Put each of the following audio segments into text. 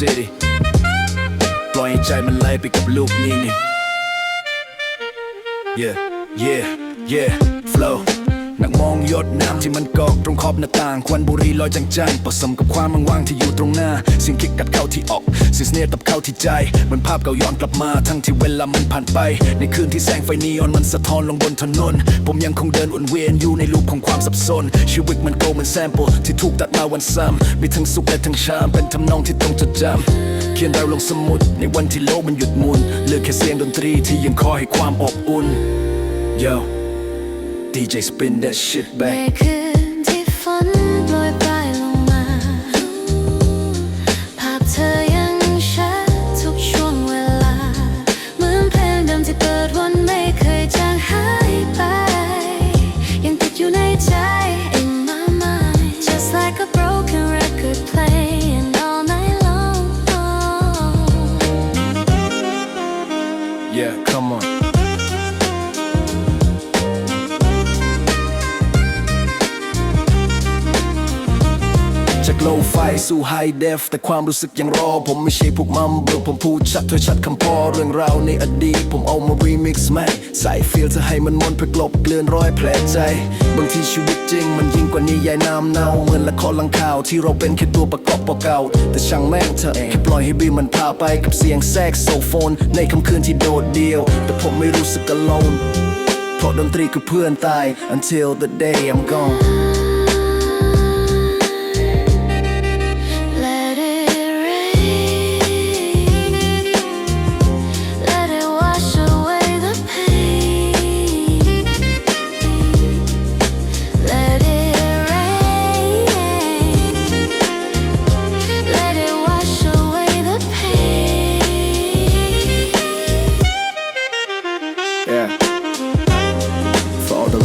City ปล่อยให้ใจมันไหลไปกับลูกนี้นี่ Yeah yeah yeah flow นักมองหยดน้ำที่มันกอกตรงขอบหน้าต่าง ควันบุหรี่ลอยจางๆผสมกับความว่างๆที่อยู่ตรงหน้าเสียงคิกกัดเข้าที่ออกเสียงสเนร์ตับเข้าที่ใจเหมันภาพเก่าย้อนกลับมาทั้งที่เวลามันผ่านไป ในคืนที่แสงไฟนีออนมันสะท้อนลงบนถนน ผมยังคงเดินวนเวียนอยู่ในลูปของความสับสน ชีวิตมันโกเหมันแซมเปิลที่ถูกตัดมาวันซ้ำมีทั้งสุขและทั้งชามเป็นทำนองที่ต้องจดจำเขียนดาลงสมุดในวันที่โลกมันหยุดหมุนเหลือแค่เสียงดนตรีที่ยังคอยให้ความอบอุ่น Yo DJ spin that shit ใน back คืนที่ฝนโปรยปลายลงมา ภาพเธอยังชัดทุกช่วงเวลา เหมือนเพลงเดิมที่เปิดวนไม่เคยจางหายไป ยังติดอยู่ในใจ In my mind just like a broken record playing all night long Yeah come on โลไฟสู่ไฮเดฟแต่ความรู้สึกยังรอ ผมไม่ใช่พวกมัมเบลผมพูดชัดถ้อยชัดคำพอเรื่องราวในอดีต ผมเอามารีมิกซ์ใหม่ใส่ฟีลจะให้มันมนเพื่อกลบเกลื่อนรอยแผลใจ บางทีชีวิตจริง มันยิ่งกว่านิยายน้ำเน่าเหมือนละครลังข่าวที่เราเป็นแค่ตัวประกอบปอเก่าแต่ช่างแม่งเถอแค่ปล่อยให้บีมมันพาไปกับเสียงแทรกโซโฟน ในค่ำคืนที่โดดเดี่ยว แต่ผมไม่รู้สึก alone เพราะดนตรีคือเพื่อนตาย until the day I'm gone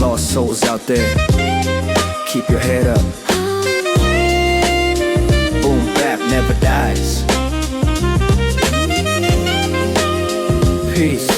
lost souls out there, keep your head up. Boom bap never dies. Peace.